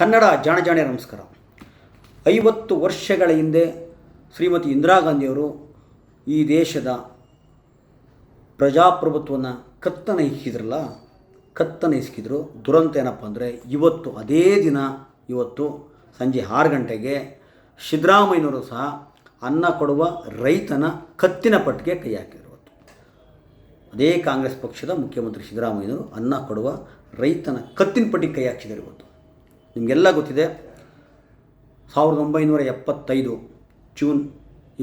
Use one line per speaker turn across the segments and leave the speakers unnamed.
ಕನ್ನಡ ಜಾಣ ಜಾಣೆ ನಮಸ್ಕಾರ. ಐವತ್ತು ವರ್ಷಗಳ ಹಿಂದೆ ಶ್ರೀಮತಿ ಇಂದಿರಾ ಗಾಂಧಿಯವರು ಈ ದೇಶದ ಪ್ರಜಾಪ್ರಭುತ್ವವನ್ನು ಕತ್ತನ ಇಕ್ಕಿದ್ರಲ್ಲ, ಕತ್ತನ ಇಸ್ಕಿದ್ರು ದುರಂತ ಏನಪ್ಪ ಅಂದರೆ ಇವತ್ತು ಅದೇ ದಿನ, ಇವತ್ತು ಸಂಜೆ ಆರು ಗಂಟೆಗೆ ಸಿದ್ದರಾಮಯ್ಯನವರು ಸಹ ಅನ್ನ ಕೊಡುವ ರೈತನ ಕತ್ತಿನ ಪಟ್ಟಿಗೆ ಕೈ ಹಾಕಿದರು ಅದೇ ಕಾಂಗ್ರೆಸ್ ಪಕ್ಷದ ಮುಖ್ಯಮಂತ್ರಿ ಸಿದ್ದರಾಮಯ್ಯನವರು ಅನ್ನ ಕೊಡುವ ರೈತನ ಕತ್ತಿನ ಪಟ್ಟಿಗೆ ಕೈ ಹಾಕಿದ್ದಾರೆ ಇವತ್ತು. ನಿಮಗೆಲ್ಲ ಗೊತ್ತಿದೆ. ಸಾವಿರದ ಒಂಬೈನೂರ ಎಪ್ಪತ್ತೈದು ಜೂನ್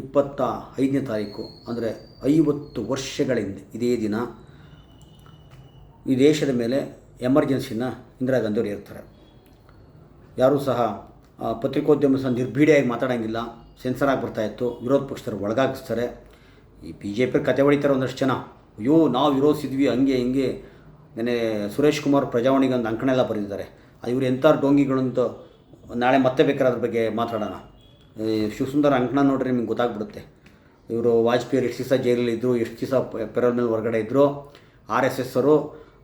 ಇಪ್ಪತ್ತ ಐದನೇ ತಾರೀಕು, ಅಂದರೆ ಐವತ್ತು ವರ್ಷಗಳ ಹಿಂದೆ ಇದೇ ದಿನ ಈ ದೇಶದ ಮೇಲೆ ಎಮರ್ಜೆನ್ಸಿನ ಇಂದಿರಾ ಗಾಂಧಿಯವರು ಇರ್ತಾರೆ. ಯಾರೂ ಸಹ ಪತ್ರಿಕೋದ್ಯಮ ಸಹ ನಿರ್ಭೀಡಿಯಾಗಿ ಮಾತಾಡೋಂಗಿಲ್ಲ. ಸೆನ್ಸರ್ ಆಗಿ ಬರ್ತಾಯಿತ್ತು ವಿರೋಧ ಪಕ್ಷದವ್ರು ಒಳಗಾಗಿಸ್ತಾರೆ. ಈ ಬಿ ಜೆ ಪಿ ಕತೆ ಹೊಡಿತಾರೆ ಒಂದಷ್ಟು ಜನ. ಅಯ್ಯೋ ನಾವು ವಿರೋಧಿಸಿದ್ವಿ ಹಂಗೆ ಹಿಂಗೆ. ನೆನೆ ಸುರೇಶ್ ಕುಮಾರ್ ಪ್ರಜಾವಾಣಿಗೆ ಒಂದು ಅಂಕಣ ಎಲ್ಲ ಬರೆದಿದ್ದಾರೆ. ಇವರು ಎಂಥವ್ರು ಡೋಂಗಿಗಳಂತ ನಾಳೆ ಮತ್ತೆ ಬೇಕಾದ್ರೆ ಅದ್ರ ಬಗ್ಗೆ ಮಾತಾಡೋಣ. ಶಿವಸುಂದರ ಅಂಕಣ ನೋಡ್ರಿ ನಿಮ್ಗೆ ಗೊತ್ತಾಗ್ಬಿಡುತ್ತೆ. ಇವರು ವಾಜಪೇಯಿ ಎಷ್ಟು ದಿವಸ ಜೈಲಲ್ಲಿ ಇದ್ದರು ಎಷ್ಟು ದಿವಸ ಪೆರೋಲ್ ಮೇಲೆ ಹೊರಗಡೆ ಇದ್ದರು ಆರ್ ಎಸ್ ಎಸ್ ಅವರು,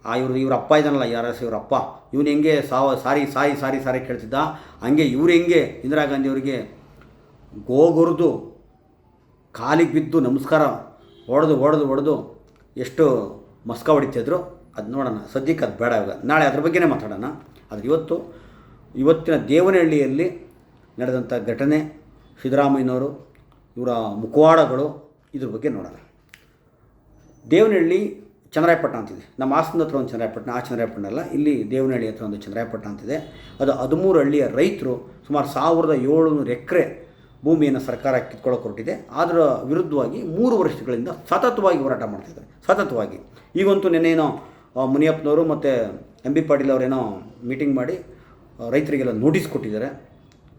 ಆ ಇವರು ಇವ್ರ ಅಪ್ಪ ಇದ್ದಾನಲ್ಲ, ಆರ್ ಎಸ್ ಇವ್ರ ಅಪ್ಪ, ಇವನು ಹೆಂಗೆ ಸಾವ ಸಾರಿ ಸಾರಿ ಸಾರಿ ಸಾರಿ ಕೇಳ್ತಿದ್ದ? ಹಂಗೆ ಇವ್ರು ಹೆಂಗೆ ಇಂದಿರಾ ಗಾಂಧಿ ಅವರಿಗೆ ಗೋಗುರಿದು, ಕಾಲಿಗೆ ಬಿದ್ದು ನಮಸ್ಕಾರ ಹೊಡೆದು ಹೊಡೆದು ಹೊಡೆದು ಎಷ್ಟು ಮಸ್ಕ ಹೊಡಿತಿದ್ರು ಅದು ನೋಡೋಣ. ಸದ್ಯಕ್ಕೆ ಅದು ಬೇಡ ಇವಾಗ. ನಾಳೆ ಅದ್ರ ಬಗ್ಗೆನೇ ಮಾತಾಡೋಣ. ಆದರೆ ಇವತ್ತು ಇವತ್ತಿನ ದೇವನಹಳ್ಳಿಯಲ್ಲಿ ನಡೆದಂಥ ಘಟನೆ ಸಿದ್ದರಾಮಯ್ಯನವರು ಇವರ ಮುಖವಾಡಗಳು ಇದ್ರ ಬಗ್ಗೆ ನೋಡೋಣ. ದೇವನಹಳ್ಳಿ ಚಂದ್ರಾಯಪಟ್ಟಣ ಅಂತಿದೆ ನಮ್ಮ ಹಾಸನದ ಹತ್ರ ಒಂದು ಚಂದ್ರಾಯಪಟ್ಟಣ ಆ ಚಂದ್ರಾಯಪಟ್ಟಣ ಅಲ್ಲ ಇಲ್ಲಿ ದೇವನಹಳ್ಳಿ ಹತ್ರ ಒಂದು ಚಂದ್ರಾಯಪಟ್ಟಣ ಅಂತಿದೆ ಅದು ಹದಿಮೂರು ಹಳ್ಳಿಯ ರೈತರು ಸುಮಾರು ಸಾವಿರದ ಏಳುನೂರು ಎಕರೆ ಭೂಮಿಯನ್ನು ಸರ್ಕಾರ ಕಿತ್ಕೊಳ್ಳೋಕೆ ಹೊರಟಿದೆ. ಅದರ ವಿರುದ್ಧವಾಗಿ ಮೂರು ವರ್ಷಗಳಿಂದ ಸತತವಾಗಿ ಹೋರಾಟ ಮಾಡ್ತಿದ್ದಾರೆ ಸತತವಾಗಿ. ಈಗಂತೂ ಆ, ಮುನಿಯಪ್ಪನವರು ಮತ್ತು ಎಂ ಬಿ ಪಾಟೀಲ್ ಅವರೇನೋ ಮೀಟಿಂಗ್ ಮಾಡಿ ರೈತರಿಗೆಲ್ಲ ನೋಟಿಸ್ ಕೊಟ್ಟಿದ್ದಾರೆ.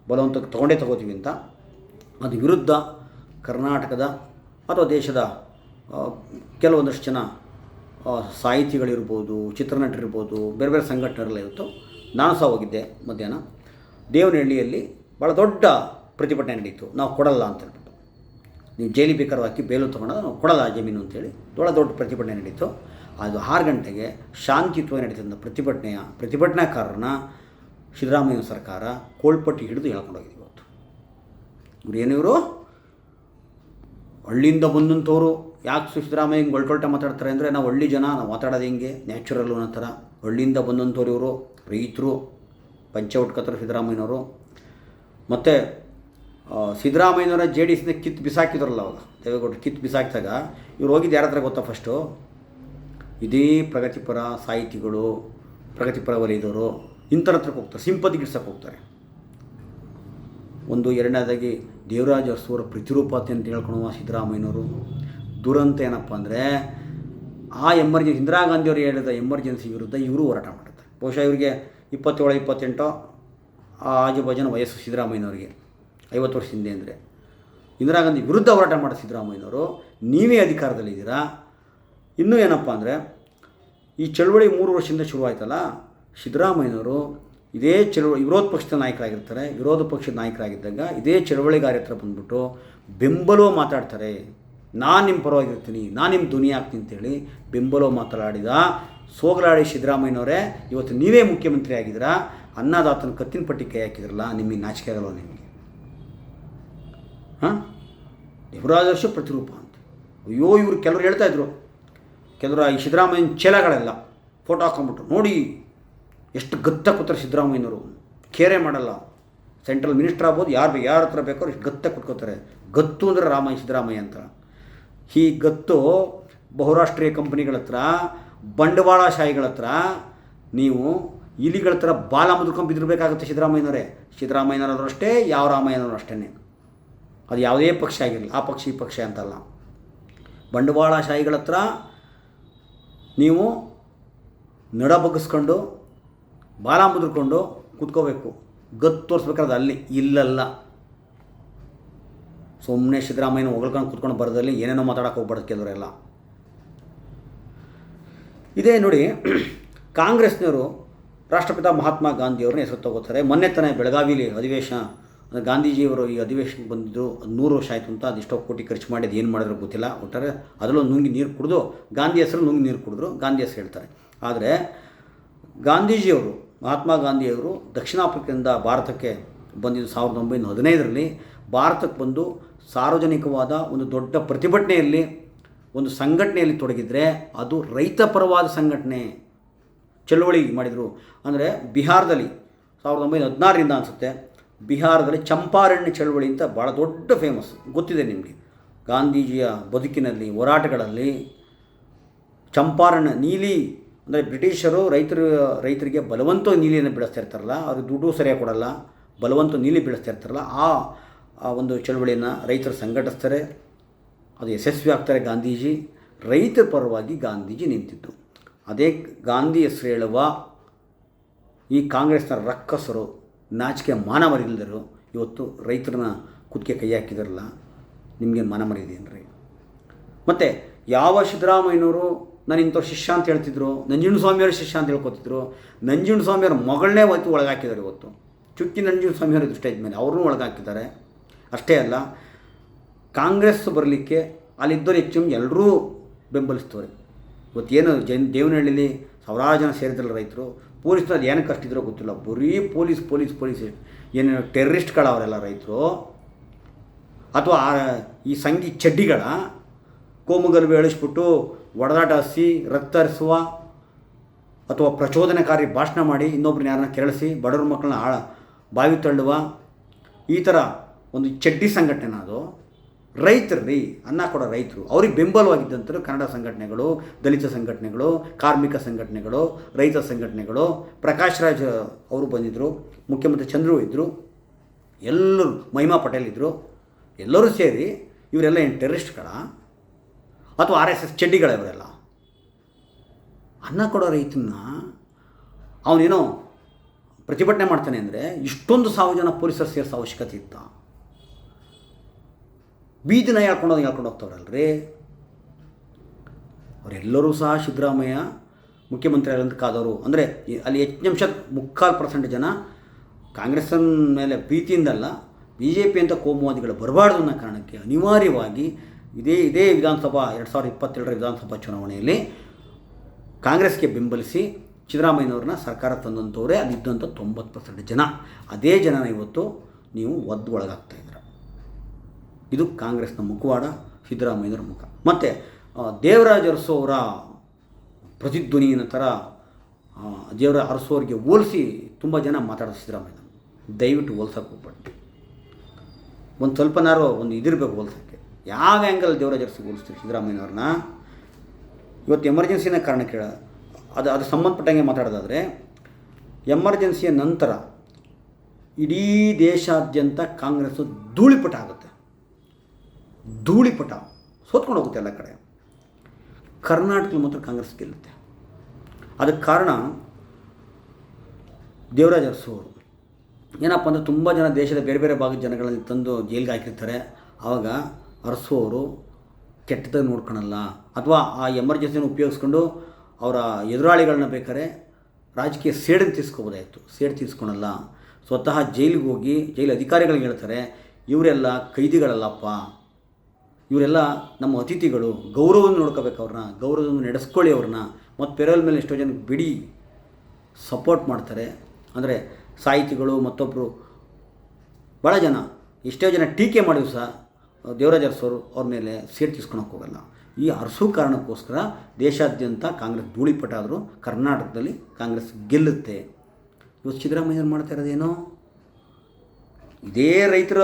ಬಲವಂತಕ್ಕೆ ತೊಗೊಂಡೇ ತಗೋತೀವಿ ಅಂತ. ಅದು ವಿರುದ್ಧ ಕರ್ನಾಟಕದ ಅಥವಾ ದೇಶದ ಕೆಲವೊಂದಷ್ಟು ಜನ ಸಾಹಿತಿಗಳಿರ್ಬೋದು, ಚಿತ್ರನಟರಿರ್ಬೋದು, ಬೇರೆ ಬೇರೆ ಸಂಘಟನೆಗಳೆಲ್ಲ ಇವತ್ತು ನಾನು ಸಹ ಹೋಗಿದ್ದೆ ಮಧ್ಯಾಹ್ನ. ದೇವನಹಳ್ಳಿಯಲ್ಲಿ ಭಾಳ ದೊಡ್ಡ ಪ್ರತಿಭಟನೆ ನಡೀತು. ನಾವು ಕೊಡಲ್ಲ ಅಂತ ಹೇಳ್ಬಿಟ್ಟು. ನೀವು ಜೈಲಿ ಬೇಕಾದ್ರೂ ಹಾಕಿ ಬೇಲು ತೊಗೊಂಡು ನಾವು ಕೊಡಲ್ಲ ಜಮೀನು ಅಂತೇಳಿ. ದೊಡ್ಡ ದೊಡ್ಡ ಪ್ರತಿಭಟನೆ ನಡೀತು. ಅದು ಆರು ಗಂಟೆಗೆ ಶಾಂತಿಯುತವಾಗಿ ನಡೀತಂಥ ಪ್ರತಿಭಟನೆಯ ಪ್ರತಿಭಟನಾಕಾರರನ್ನ ಸಿದ್ದರಾಮಯ್ಯ ಸರ್ಕಾರ ಕೋಳ್ಪಟ್ಟಿ ಹಿಡಿದು ಹೇಳ್ಕೊಂಡೋಗಿದೆ ಇವತ್ತು. ಏನು ಏನಿವರು ಹಳ್ಳಿಯಿಂದ ಬಂದಂಥವ್ರು. ಯಾಕೆ ಸಿದ್ದರಾಮಯ್ಯ ಹಿಂಗೆ ಒಳ್ಟೊಳ್ಟ ಮಾತಾಡ್ತಾರೆ ಅಂದರೆ ನಾವು ಹಳ್ಳಿ ಜನ, ನಾವು ಮಾತಾಡೋದು ಹಿಂಗೆ? ನ್ಯಾಚುರಲ್ಲು ಅನ್ನೋ ಥರ. ಹಳ್ಳಿಯಿಂದ ಬಂದಂಥವ್ರು ಇವರು, ರೈತರು ಪಂಚ ಉಟ್ಕೋತಾರೆ ಸಿದ್ದರಾಮಯ್ಯನವರು. ಮತ್ತು ಸಿದ್ದರಾಮಯ್ಯನವರ ಜೆ ಡಿ ಎಸ್ನ ಕಿತ್ತು ಬಿಸಾಕಿದ್ರಲ್ಲ ಅವಾಗ, ದೇವೇಗೌಡರು ಕಿತ್ತು ಬಿಸಾಕಿದಾಗ, ಇವ್ರು ಹೋಗಿದ್ದು ಯಾರ ಹತ್ರ ಗೊತ್ತಾ ಫಸ್ಟು ಇದೇ ಪ್ರಗತಿಪರ ಸಾಹಿತಿಗಳು, ಪ್ರಗತಿಪರ ವಲಯದವರು ಇಂಥರ ಹತ್ರಕ್ಕೆ ಹೋಗ್ತಾರೆ, ಸಿಂಪತಿ ಗಿಡ್ಸಕ್ಕೆ ಹೋಗ್ತಾರೆ. ಒಂದು ಎರಡನೇದಾಗಿ ದೇವರಾಜ ಅರಸುವರ ಪ್ರತಿರೂಪ ಅಂತ ಹೇಳ್ಕೊಳುವ ಸಿದ್ದರಾಮಯ್ಯನವರು? ದುರಂತ ಏನಪ್ಪ ಅಂದರೆ, ಆ ಎಮರ್ಜೆನ್ಸಿ ಇಂದಿರಾ ಗಾಂಧಿಯವರು ಹೇಳಿದ ಎಮರ್ಜೆನ್ಸಿ ವಿರುದ್ಧ ಇವರು ಹೋರಾಟ ಮಾಡ್ತಾರೆ. ಬಹುಶಃ ಇವರಿಗೆ ಇಪ್ಪತ್ತೇಳು, ಇಪ್ಪತ್ತೆಂಟು, ಆ ಆಜುಬಾಜಿನ ವಯಸ್ಸು ಸಿದ್ದರಾಮಯ್ಯನವರಿಗೆ. ಐವತ್ತು ವರ್ಷ ಹಿಂದೆ ಅಂದರೆ ಇಂದಿರಾ ಗಾಂಧಿ ವಿರುದ್ಧ ಹೋರಾಟ ಮಾಡೋ ಸಿದ್ದರಾಮಯ್ಯನವರು, ನೀವೇ ಅಧಿಕಾರದಲ್ಲಿದ್ದೀರಾ ಇನ್ನೂ ಏನಪ್ಪ ಅಂದರೆ, ಈ ಚಳುವಳಿ ಮೂರು ವರ್ಷದಿಂದ ಶುರುವಾಯ್ತಲ್ಲ, ಸಿದ್ದರಾಮಯ್ಯನವರು ಇದೇ ಚಳುವಳಿ ವಿರೋಧ ಪಕ್ಷದ ನಾಯಕರಾಗಿರ್ತಾರೆ, ವಿರೋಧ ಪಕ್ಷದ ನಾಯಕರಾಗಿದ್ದಾಗ ಇದೇ ಚಳುವಳಿಗಾರ ಹತ್ರ ಬಂದ್ಬಿಟ್ಟು ಬೆಂಬಲವ ಮಾತಾಡ್ತಾರೆ. ನಾನು ನಿಮ್ಮ ಪರವಾಗಿರ್ತೀನಿ, ನಾನು ನಿಮ್ಮ ಧ್ವನಿ ಆಗ್ತೀನಿ ಅಂತೇಳಿ ಬೆಂಬಲವ ಮಾತನಾಡಿದ ಸೋಗಲಾಡಿ ಸಿದ್ದರಾಮಯ್ಯನವರೇ, ಇವತ್ತು ನೀವೇ ಮುಖ್ಯಮಂತ್ರಿ ಆಗಿದ್ದೀರಾ? ಅನ್ನದಾತನ ಕತ್ತಿನ ಪಟ್ಟಿ ಕೈ ಹಾಕಿದ್ರಲ್ಲ ನಿಮಗೆ ನಾಚಿಕೆ ಆಗಲ್ವ ನಿಮಗೆ? ಹಾಂ? ದೇವರಾಜರ್ಷ ಪ್ರತಿರೂಪ ಅಂತ. ಅಯ್ಯೋ, ಇವರು ಕೆಲವರು ಹೇಳ್ತಾ ಇದ್ರು. ಕೆಲವರು ಈ ಸಿದ್ದರಾಮಯ್ಯನ ಚೇಲಗಳೆಲ್ಲ ಫೋಟೋ ಹಾಕೊಂಬಿಟ್ರು ನೋಡಿ, ಎಷ್ಟು ಗತ್ತ ಕೂತಾರೆ ಸಿದ್ದರಾಮಯ್ಯನವರು. ಕೇರೆ ಮಾಡಲ್ಲ. ಸೆಂಟ್ರಲ್ ಮಿನಿಸ್ಟರ್ ಆಗ್ಬೋದು, ಯಾರು ಯಾರ ಹತ್ರ ಬೇಕೋ ಇಷ್ಟು ಗತ್ತ ಕುಟ್ಕೋತಾರೆ ಗತ್ತು ಅಂದರೆ ರಾಮಯ್ಯ ಸಿದ್ದರಾಮಯ್ಯ ಅಂತ. ಈ ಗತ್ತು ಬಹುರಾಷ್ಟ್ರೀಯ ಕಂಪ್ನಿಗಳ ಹತ್ರ, ಬಂಡವಾಳಶಾಹಿಗಳ ಹತ್ರ, ನೀವು ಇಲಿಗಳ ಹತ್ರ ಬಾಲ ಮುದ್ಕೊಂಡು ಬಿದ್ದಿರಬೇಕಾಗುತ್ತೆ ಸಿದ್ದರಾಮಯ್ಯನವರೇ. ಸಿದ್ದರಾಮಯ್ಯನವರು ಅಷ್ಟೇ, ಯಾವ ರಾಮಯ್ಯನವರು ಅಷ್ಟೇ ಅದು ಯಾವುದೇ ಪಕ್ಷ ಆಗಿರಲಿ, ಆ ಪಕ್ಷ ಈ ಪಕ್ಷ ಅಂತಲ್ಲ. ಬಂಡವಾಳಶಾಹಿಗಳ ಹತ್ರ ನೀವು ನಡ ಬಗ್ಗಿಸ್ಕೊಂಡು, ಬಾಲ ಮುದ್ರಿಕೊಂಡು ಕುತ್ಕೋಬೇಕು. ಗತ್ತು ತೋರಿಸ್ಬೇಕಾದ್ರೆ ಅಲ್ಲಿ, ಇಲ್ಲಲ್ಲ. ಸುಮ್ಮನೆ ಸಿದ್ದರಾಮಯ್ಯನ ಹೊಗಳ್ಕೊಂಡು ಕುತ್ಕೊಂಡು ಬರೋದಲ್ಲಿ ಏನೇನೋ ಮಾತಾಡೋಕೆ ಹೋಗ್ಬಾರ್ದು ಕೆಲವರೆಲ್ಲ. ಇದೇ ನೋಡಿ, ಕಾಂಗ್ರೆಸ್ನವರು ರಾಷ್ಟ್ರಪಿತ ಮಹಾತ್ಮ ಗಾಂಧಿಯವ್ರನ್ನ ಹೆಸರು ತಗೋತಾರೆ. ಮೊನ್ನೆ ತಾನೇ ಬೆಳಗಾವಿಲಿ ಅಧಿವೇಶನ ಗಾಂಧೀಜಿಯವರು ಈ ಅಧಿವೇಶನಕ್ಕೆ ಬಂದಿದ್ದು ನೂರು ವರ್ಷ ಆಯಿತು ಅಂತ ಅದೆಷ್ಟೋ ಕೋಟಿ ಖರ್ಚು ಮಾಡಿ ಅದು ಏನು ಮಾಡಿದ್ರು ಗೊತ್ತಿಲ್ಲ. ಒಟ್ಟಾರೆ ಅದರಲ್ಲೂ ನುಂಗಿ ನೀರು ಕುಡಿದು ಗಾಂಧಿ ಹೆಸರು ನುಂಗಿ ನೀರು ಕುಡಿದ್ರು, ಗಾಂಧಿ ಹೆಸರು ಹೇಳ್ತಾರೆ. ಆದರೆ ಗಾಂಧೀಜಿಯವರು, ಮಹಾತ್ಮ ಗಾಂಧಿಯವರು ದಕ್ಷಿಣ ಆಫ್ರಿಕಾದಿಂದ ಭಾರತಕ್ಕೆ ಬಂದಿದ್ದು ಸಾವಿರದ ಒಂಬೈನೂರ ಹದಿನೈದರಲ್ಲಿ ಭಾರತಕ್ಕೆ ಬಂದು ಸಾರ್ವಜನಿಕವಾದ ಒಂದು ದೊಡ್ಡ ಪ್ರತಿಭಟನೆಯಲ್ಲಿ, ಒಂದು ಸಂಘಟನೆಯಲ್ಲಿ ತೊಡಗಿದರೆ ಅದು ರೈತ ಪರವಾದ ಸಂಘಟನೆ ಚಳುವಳಿ ಮಾಡಿದರು. ಅಂದರೆ ಬಿಹಾರದಲ್ಲಿ ಸಾವಿರದ ಒಂಬೈನೂರ ಹದಿನಾರರಿಂದ ಅನಿಸುತ್ತೆ. ಬಿಹಾರದಲ್ಲಿ ಚಂಪಾರಣ್ಯ ಚಳವಳಿ ಅಂತ ಭಾಳ ದೊಡ್ಡ ಫೇಮಸ್ ಗೊತ್ತಿದೆ ನಿಮಗೆ? ಗಾಂಧೀಜಿಯ ಬದುಕಿನಲ್ಲಿ, ಹೋರಾಟಗಳಲ್ಲಿ ಚಂಪಾರಣ್ಯ ನೀಲಿ, ಅಂದರೆ ಬ್ರಿಟಿಷರು ರೈತರು, ರೈತರಿಗೆ ಬಲವಂತ ನೀಲಿಯನ್ನು ಬೆಳೆಸ್ತಾ ಇರ್ತಾರಲ್ಲ ಅವ್ರಿಗೆ ದುಡ್ಡು ಸರಿಯಾಗಿ ಕೊಡಲ್ಲ, ಬಲವಂತ ನೀಲಿ ಬೆಳೆಸ್ತಾ ಇರ್ತಾರಲ್ಲ ಆ ಒಂದು ಚಳವಳಿಯನ್ನು ರೈತರು ಸಂಘಟಿಸ್ತಾರೆ. ಅದು ಯಶಸ್ವಿ ಆಗ್ತಾರೆ ಗಾಂಧೀಜಿ. ರೈತರ ಪರವಾಗಿ ಗಾಂಧೀಜಿ ನಿಂತಿದ್ದು. ಅದೇ ಗಾಂಧಿ ಹೆಸರು ಹೇಳುವ ಈ ಕಾಂಗ್ರೆಸ್ನ ರಕ್ಕಸರು ನಾಚಿಕೆ ಮಾನ ಮರಿಲ್ದರು ಇವತ್ತು ರೈತರನ್ನ ಕುತ್ತಿಗೆ ಕೈ ಹಾಕಿದಾರಲ್ಲ ನಿಮಗೆ ಮಾನ ಮರಿದೇನ್ರಿ ಮತ್ತು ಯಾವ ಸಿದ್ದರಾಮಯ್ಯನವರು ನಾನು ಇಂಥವ್ರು ಶಿಷ್ಯ ಅಂತ ಹೇಳ್ತಿದ್ರು, ನಂಜುಂಡ ಸ್ವಾಮಿಯವ್ರ ಶಿಷ್ಯ ಅಂತ ಹೇಳ್ಕೊತಿದ್ರು, ನಂಜುಂಡ ಸ್ವಾಮಿಯವ್ರ ಮಗಳನ್ನೇ ಇವತ್ತು ಒಳಗಾಕಿದ್ದಾರೆ ಇವತ್ತು. ಚುಕ್ಕಿ ನಂಜುಂಡ ಸ್ವಾಮಿಯವರು ಸ್ಟೇಜ್ ಮೇಲೆ ಅವ್ರನ್ನೂ ಒಳಗಾಕಿದ್ದಾರೆ. ಅಷ್ಟೇ ಅಲ್ಲ, ಕಾಂಗ್ರೆಸ್ ಬರಲಿಕ್ಕೆ ಅಲ್ಲಿದ್ದವ್ರು ಹೆಚ್ಚು ಎಲ್ಲರೂ ಬೆಂಬಲಿಸ್ತವ್ರೆ. ಇವತ್ತೇನು ಜನ್ ದೇವನಹಳ್ಳಿಲಿ ಸಾವಿರಾರು ಜನ ಸೇರಿದ್ರಲ್ಲ ರೈತರು, ಪೊಲೀಸ್ನವ್ರು ಏನಕ್ಕೆ ಅಷ್ಟಿದ್ರೋ ಗೊತ್ತಿಲ್ಲ. ಬರೀ ಪೊಲೀಸ್ ಪೊಲೀಸ್ ಪೊಲೀಸ್. ಏನು ಟೆರ್ರಿಸ್ಟ್ಗಳವರೆಲ್ಲ ರೈತರು. ಅಥವಾ ಈ ಸಂಗಿ ಚಡ್ಡಿಗಳ ಕೋಮುಗರ್ಭ ಎಳಿಸ್ಬಿಟ್ಟು ಒಡದಾಟ ಹಸಿ ರಕ್ತ ಹರಿಸುವ ಅಥವಾ ಪ್ರಚೋದನಕಾರಿ ಭಾಷಣ ಮಾಡಿ ಇನ್ನೊಬ್ರನ್ನ ಯಾರನ್ನ ಕೆರಳಿಸಿ ಬಡವ್ರ ಮಕ್ಕಳನ್ನ ಆಳ, ಬಾವಿ ತಳ್ಳುವ ಈ ಥರ ಒಂದು ಚಡ್ಡಿ ಸಂಘಟನೆ ಅದು. ರೈತರು ರೀ ಅನ್ನ ಕೊಡೋ ರೈತರು, ಅವ್ರಿಗೆ ಬೆಂಬಲವಾಗಿದ್ದಂಥದ್ದು ಕನ್ನಡ ಸಂಘಟನೆಗಳು, ದಲಿತ ಸಂಘಟನೆಗಳು, ಕಾರ್ಮಿಕ ಸಂಘಟನೆಗಳು, ರೈತ ಸಂಘಟನೆಗಳು. ಪ್ರಕಾಶ್ ರಾಜ್ ಅವರು ಬಂದಿದ್ದರು ಮುಖ್ಯಮಂತ್ರಿ ಚಂದ್ರು ಇದ್ದರು ಎಲ್ಲರೂ ಮಹಿಮಾ ಪಟೇಲ್ ಇದ್ದರು ಎಲ್ಲರೂ ಸೇರಿ ಇವರೆಲ್ಲ ಏನು ಟೆರರಿಸ್ಟ್ಗಳ? ಅಥವಾ ಆರ್ ಎಸ್ ಎಸ್ ಚಡ್ಡಿಗಳ ಇವರೆಲ್ಲ ಅನ್ನ ಕೊಡೋ ರೈತನ ಅವನೇನೋ ಪ್ರತಿಭಟನೆ ಮಾಡ್ತಾನೆ ಅಂದರೆ ಇಷ್ಟೊಂದು ಸಾವಿರ ಜನ ಪೊಲೀಸರು ಸೇರಿಸೋ ಅವಶ್ಯಕತೆ ಇತ್ತ? ಬೀದಿನ ಹೇಳ್ಕೊಂಡು ಹೇಳ್ಕೊಂಡು ಹೋಗ್ತವ್ರಲ್ರಿ? ಅವರೆಲ್ಲರೂ ಸಹ ಸಿದ್ದರಾಮಯ್ಯ ಮುಖ್ಯಮಂತ್ರಿ ಆಗಂತ ಕಾದವರು. ಅಂದರೆ ಅಲ್ಲಿ ಹೆಚ್ಚು ನಿಮಿಷ ಮುಕ್ಕಾಲು ಪರ್ಸೆಂಟ್ ಜನ ಕಾಂಗ್ರೆಸ್ಸನ್ ಮೇಲೆ ಪ್ರೀತಿಯಿಂದಲ್ಲ ಬಿ ಜೆ ಪಿ ಅಂತ ಕೋಮುವಾದಿಗಳು ಬರಬಾರ್ದು ಅನ್ನೋ ಕಾರಣಕ್ಕೆ ಅನಿವಾರ್ಯವಾಗಿ ಇದೇ ಇದೇ ವಿಧಾನಸಭಾ ಎರಡು ಸಾವಿರದ ಇಪ್ಪತ್ತೆರಡರ ವಿಧಾನಸಭಾ ಚುನಾವಣೆಯಲ್ಲಿ ಕಾಂಗ್ರೆಸ್ಗೆ ಬೆಂಬಲಿಸಿ ಸಿದ್ದರಾಮಯ್ಯನವ್ರನ್ನ ಸರ್ಕಾರ ತಂದಂಥವರೇ ಅಲ್ಲಿದ್ದಂಥ ತೊಂಬತ್ತು ಪರ್ಸೆಂಟ್ ಜನ. ಅದೇ ಜನನ ಇವತ್ತು ನೀವು ಒದ್ದು ಒಳಗಾಗ್ತಾ ಇದು ಕಾಂಗ್ರೆಸ್ನ ಮುಖವಾಡ ಸಿದ್ದರಾಮಯ್ಯನವರ ಮುಖ. ಮತ್ತು ದೇವರಾಜ ಅರಸೋರ ಅವರ ಪ್ರತಿಧ್ವನಿಯ ಥರ ದೇವರ ಅರಸೋರಿಗೆ ಹೋಲಿಸಿ ತುಂಬ ಜನ ಮಾತಾಡೋದು ಸಿದ್ದರಾಮಯ್ಯ ದಯವಿಟ್ಟು ಹೋಲ್ಸೋಕೆ ಹೋಗ್ಬೇಡಿ. ಒಂದು ಸ್ವಲ್ಪನಾರು ಒಂದು ಇದಿರಬೇಕು ಹೋಲ್ಸೋಕ್ಕೆ. ಯಾವ ಆ್ಯಂಗಲ್ ದೇವರಾಜ ಅರಸಿಗೆ ಹೋಲಿಸ್ತೀವಿ ಸಿದ್ದರಾಮಯ್ಯನವ್ರನ್ನ? ಇವತ್ತು ಎಮರ್ಜೆನ್ಸಿನ ಕಾರಣ ಕೇಳ, ಅದು ಅದು ಸಂಬಂಧಪಟ್ಟಂಗೆ ಮಾತಾಡೋದಾದರೆ ಎಮರ್ಜೆನ್ಸಿಯ ನಂತರ ಇಡೀ ದೇಶಾದ್ಯಂತ ಕಾಂಗ್ರೆಸ್ಸು ಧೂಳಿಪಟ ಆಗುತ್ತೆ ಧೂಳಿಪಟ ಸೋತ್ಕೊಂಡು ಹೋಗುತ್ತೆ ಎಲ್ಲ ಕಡೆ. ಕರ್ನಾಟಕದಲ್ಲಿ ಮಾತ್ರ ಕಾಂಗ್ರೆಸ್ ಗೆಲ್ಲುತ್ತೆ. ಅದಕ್ಕೆ ಕಾರಣ ದೇವರಾಜ ಅರಸು ಅವರು. ಏನಪ್ಪ ಅಂದರೆ ತುಂಬ ಜನ ದೇಶದ ಬೇರೆ ಬೇರೆ ಭಾಗದ ಜನಗಳಲ್ಲಿ ತಂದು ಜೈಲಿಗೆ ಹಾಕಿರ್ತಾರೆ. ಆವಾಗ ಅರಸು ಅವರು ಕೆಟ್ಟದಾಗಿ ನೋಡ್ಕೊಳಲ್ಲ. ಅಥವಾ ಆ ಎಮರ್ಜೆನ್ಸಿನ ಉಪಯೋಗಿಸ್ಕೊಂಡು ಅವರ ಎದುರಾಳಿಗಳನ್ನ ಬೇಕಾದ್ರೆ ರಾಜಕೀಯ ಸೇಡನ್ನು ತೀಸ್ಕೋಬೋದಾಯಿತು ಸೇಡ್ ತೀರ್ಸ್ಕೊಳಲ್ಲ. ಸ್ವತಃ ಜೈಲಿಗೆ ಹೋಗಿ ಜೈಲು ಅಧಿಕಾರಿಗಳಿಗೆ ಹೇಳ್ತಾರೆ, ಇವರೆಲ್ಲ ಕೈದಿಗಳಲ್ಲಪ್ಪ. ಇವರೆಲ್ಲ ನಮ್ಮ ಅತಿಥಿಗಳು, ಗೌರವವನ್ನು ನೋಡ್ಕೋಬೇಕು ಅವ್ರನ್ನ, ಗೌರವವನ್ನು ನಡೆಸ್ಕೊಳ್ಳಿ ಅವ್ರನ್ನ. ಮತ್ತು ಪೆರೋಲ್ ಮೇಲೆ ಎಷ್ಟೋ ಜನಕ್ಕೆ ಬಿಡಿ ಸಪೋರ್ಟ್ ಮಾಡ್ತಾರೆ. ಅಂದರೆ ಸಾಹಿತಿಗಳು ಮತ್ತೊಬ್ಬರು ಭಾಳ ಜನ, ಎಷ್ಟೋ ಜನ ಟೀಕೆ ಮಾಡಿದ್ರು ಸಹ ದೇವರಾಜ ಅರಸೋರು ಅವ್ರ ಮೇಲೆ ತೀಸ್ಕೊಳಕ್ಕೆ ಹೋಗಲ್ಲ. ಈ ಅರಸು ಕಾರಣಕ್ಕೋಸ್ಕರ ದೇಶಾದ್ಯಂತ ಕಾಂಗ್ರೆಸ್ ಧೂಳಿಪಟ್ಟಾದರೂ ಕರ್ನಾಟಕದಲ್ಲಿ ಕಾಂಗ್ರೆಸ್ ಗೆಲ್ಲುತ್ತೆ. ಇವತ್ತು ಸಿದ್ದರಾಮಯ್ಯ ಮಾಡ್ತಾ ಇರೋದೇನೋ? ಇದೇ ರೈತರ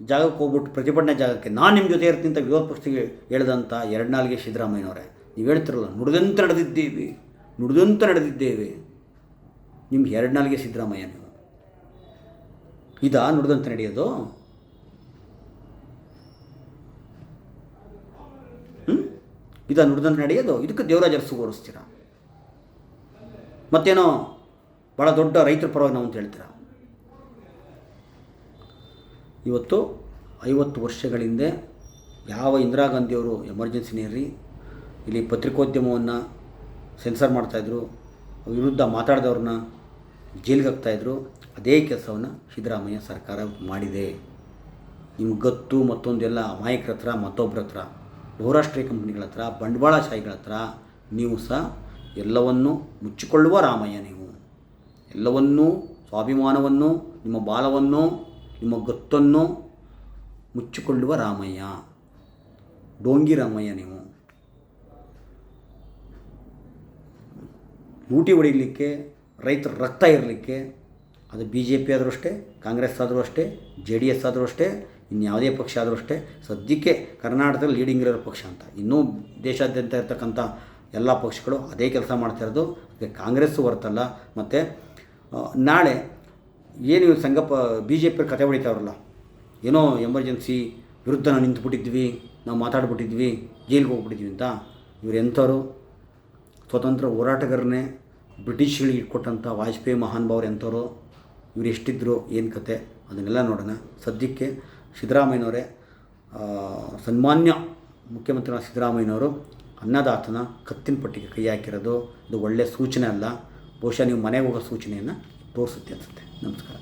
ಜಾಗಕ್ಕೆ ಹೋಗ್ಬಿಟ್ಟು ಪ್ರತಿಭಟನೆ ಜಾಗಕ್ಕೆ ನಾನು ನಿಮ್ಮ ಜೊತೆ ಇರ್ತೀನಿ ಅಂತ ವಿರೋಧ ಪಕ್ಷಕ್ಕೆ ಹೇಳಿದಂಥ ಎರಡು ನಾಲ್ಗೆ ಸಿದ್ದರಾಮಯ್ಯನವರೇ. ನೀವು ಹೇಳ್ತಿರಲ್ಲ, ನುಡಿದಂತೆ ನಡೆದಿದ್ದೀವಿ, ನುಡಿದಂತೆ ನಡೆದಿದ್ದೇವೆ. ನಿಮ್ಗೆ ಎರಡು ನಾಲ್ಗೆ ಸಿದ್ದರಾಮಯ್ಯ ನೀವು ಇದಾ ನುಡಿದಂತೆ ನಡೆಯೋದು? ಇದ ನುಡಿದಂತೆ ನಡೆಯೋದು? ಇದಕ್ಕೆ ದೇವರಾಜ ಅರಸು ಹೋಲಿಸ್ತೀರಾ ಮತ್ತೇನೋ ಭಾಳ ದೊಡ್ಡ ರೈತರ ಪರವಾಗಿ ನಾವು ಅಂತ ಹೇಳ್ತೀರಾ? ಇವತ್ತು ಐವತ್ತು ವರ್ಷಗಳ ಹಿಂದೆ ಯಾವ ಇಂದಿರಾ ಗಾಂಧಿಯವರು ಎಮರ್ಜೆನ್ಸಿ ನೀರಿ ಇಲ್ಲಿ ಪತ್ರಿಕೋದ್ಯಮವನ್ನು ಸೆನ್ಸರ್ ಮಾಡ್ತಾಯಿದ್ರು, ವಿರುದ್ಧ ಮಾತಾಡಿದವ್ರನ್ನ ಜೈಲಿಗೆ ಹಾಕ್ತಾಯಿದ್ರು, ಅದೇ ಕೆಲಸವನ್ನು ಸಿದ್ದರಾಮಯ್ಯ ಸರ್ಕಾರ ಮಾಡಿದೆ. ನಿಮ್ಗೆ ಗೊತ್ತು ಮತ್ತೊಂದೆಲ್ಲ ಅಮಾಯಕರ ಹತ್ರ ಮತ್ತೊಬ್ಬರ ಹತ್ರ, ಬಹುರಾಷ್ಟ್ರೀಯ ಕಂಪ್ನಿಗಳ ಹತ್ರ, ಬಂಡವಾಳಶಾಹಿಗಳ ಹತ್ರ, ನೀವು ಸಹ ಎಲ್ಲವನ್ನೂ ಮುಚ್ಚಿಕೊಳ್ಳುವ ರಾಮಯ್ಯ ನೀವು. ಎಲ್ಲವನ್ನೂ, ಸ್ವಾಭಿಮಾನವನ್ನು, ನಿಮ್ಮ ಬಾಲವನ್ನು ನಿಮ್ಮ ಗೊತ್ತನ್ನು ಮುಚ್ಚಿಕೊಳ್ಳುವ ರಾಮಯ್ಯ. ಡೋಂಗಿ ರಾಮಯ್ಯ ನೀವು. ಲೂಟಿ ಹೊಡಿಲಿಕ್ಕೆ ರೈತರ ರಕ್ತ ಇರಲಿಕ್ಕೆ ಅದು ಬಿ ಜೆ ಪಿ ಆದರೂ ಅಷ್ಟೇ, ಕಾಂಗ್ರೆಸ್ ಆದರೂ ಅಷ್ಟೇ, ಜೆ ಡಿ ಎಸ್ ಆದರೂ ಅಷ್ಟೇ ಇನ್ಯಾವುದೇ ಪಕ್ಷ ಆದರೂ ಅಷ್ಟೇ, ಸದ್ಯಕ್ಕೆ ಕರ್ನಾಟಕದಲ್ಲಿ ಲೀಡಿಂಗ್ ಇರೋ ಪಕ್ಷ ಅಂತ. ಇನ್ನೂ ದೇಶಾದ್ಯಂತ ಇರತಕ್ಕಂಥ ಎಲ್ಲ ಪಕ್ಷಗಳು ಅದೇ ಕೆಲಸ ಮಾಡ್ತಾ ಇರೋದು. ಕಾಂಗ್ರೆಸ್ಸು ಹೊರತಲ್ಲ. ಮತ್ತು ನಾಳೆ ಏನು ಇವ್ರು ಸಂಗಪ್ಪ ಬಿ ಜೆ ಪಿಯವ್ರು ಕತೆ ಹೊಡಿತಾವ್ರಲ್ಲ ಏನೋ ಎಮರ್ಜೆನ್ಸಿ ವಿರುದ್ಧ ನಾವು ನಿಂತುಬಿಟ್ಟಿದ್ವಿ, ನಾವು ಮಾತಾಡ್ಬಿಟ್ಟಿದ್ವಿ, ಜೈಲಿಗೆ ಹೋಗ್ಬಿಟ್ಟಿದ್ವಿ ಅಂತ. ಇವ್ರು ಎಂಥವ್ರು? ಸ್ವತಂತ್ರ ಹೋರಾಟಗಾರನೇ ಬ್ರಿಟಿಷ್ಗಳಿಗೆ ಇಟ್ಕೊಟ್ಟಂಥ ವಾಜಪೇಯಿ ಮಹಾನುಭಾವರು ಎಂಥವ್ರು? ಇವ್ರು ಎಷ್ಟಿದ್ರು, ಏನು ಕತೆ? ಅದನ್ನೆಲ್ಲ ನೋಡೋಣ. ಸದ್ಯಕ್ಕೆ ಸಿದ್ದರಾಮಯ್ಯನವರೇ ಸನ್ಮಾನ್ಯ ಮುಖ್ಯಮಂತ್ರಿ ಸಿದ್ದರಾಮಯ್ಯನವರು ಅನ್ನದಾತನ ಕತ್ತಿನ ಪಟ್ಟಿಗೆ ಕೈ ಹಾಕಿರೋದು. ಇದು ಒಳ್ಳೆಯ ಸೂಚನೆ ಅಲ್ಲ. ಬಹುಶಃ ನೀವು ಮನೆಗೆ ಹೋಗೋ ಸೂಚನೆಯನ್ನು ತೋರಿಸುತ್ತೆ ಅನಿಸುತ್ತೆ. ನಮಸ್ಕಾರ.